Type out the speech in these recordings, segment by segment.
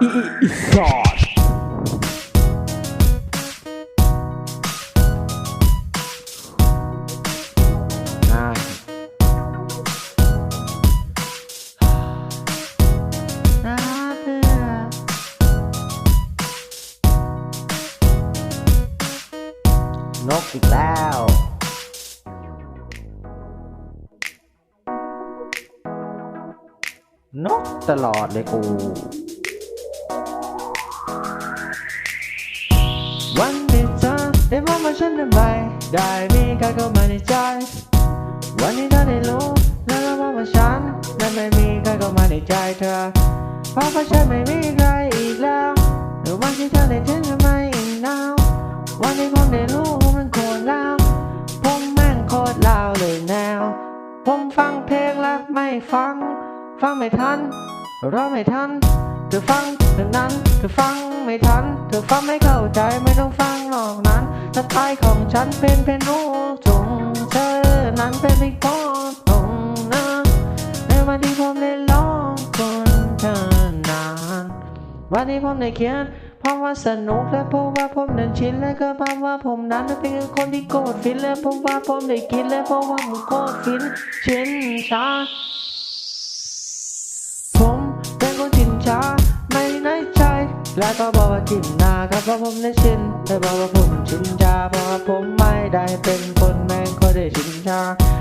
สอดอ่าน่าเบื่อนกอีกแล้วนกตลอดเลยกู ได้มองมาฉันทำไมได้มีใครเข้ามาในใจ วันนี้เธอได้รู้แล้วก็บอกว่าฉันนั้นไม่มีใครเข้ามาในใจเธอ เพราะว่าฉันไม่มีใครอีกแล้วหรือวันที่เธอได้ทิ้งทำไมอีกนาววันที่ผมได้รู้ว่ามันโคตรแล้วผมแม่งโคตรลาวเลยแนว ผมฟังเพลงแล้วไม่ฟัง ฟังไม่ทันร้องไม่ทันเธอฟังเท่านั้นเธอฟังไม่ทัน เธอฟังไม่เข้าใจไม่ต้องฟังหรอกนั้น สไตล์ของฉันเป็นเพลงลูกทุ่งเธอนั้นเป็นเพลงโปตรงนะในวันที่ผมได้ร้องคนเธอนาน วันนี้ผมได้เขียนเพราะว่าสนุกและเพราะว่าผมนั้นชินและก็เพราะว่าผมนั้นเป็นคนที่โกรธฟินและเพราะว่าผมได้กินและเพราะว่าผมโกรธฟินชินชา และก็บอกว่ากินนาครับเพราะผมได้ชินแต่บอกว่าผมชินชาเพราะผมไม่ได้เป็นคนแม่งก็ได้ชินชา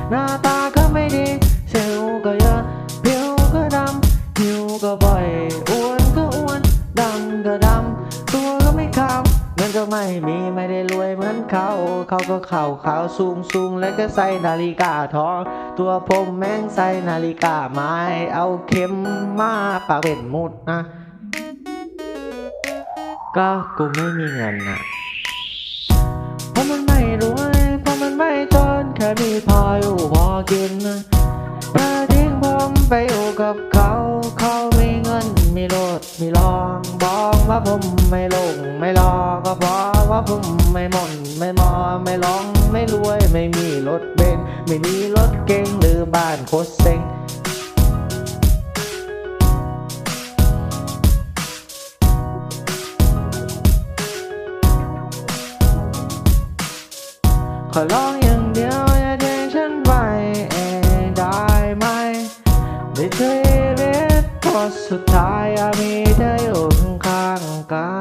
หน้าตาก็ไม่ดีเซลล์ก็เยอะผิวก็ดำผิวก็บ่อยอ้วนก็อ้วนดำก็ดำตัวก็ไม่ขาวเงินก็ไม่มีไม่ได้รวยเหมือนเขาเขาก็เข่าขาวสูงสูงและก็ใส่นาฬิกาทองตัวผมแม่งใส่นาฬิกาไม้เอาเข็มมาปากเป็นมุดนะ ก็กูไม่มีเงินนะเพราะมันไม่รวย เพราะมันไม่จน แค่มีพออยู่พอกินนะเธอทิ้งผมไปอยู่กับเขา เขามีเงินมีรถมีรองบอกว่าผมไม่ลงไม่รอก็เพราะว่าผมไม่หมนไม่มอไม่ร้องไม่รวย ไม่มีรถเบนซ์ไม่มีรถเก๋งหรือบ้านโคตรเซ็ง ขอร้องอย่างเดียวอย่าทิ้งฉันไปเองได้ไหมไในชีวิตคนสุดท้ายอามีเธออยู่ข้างกัน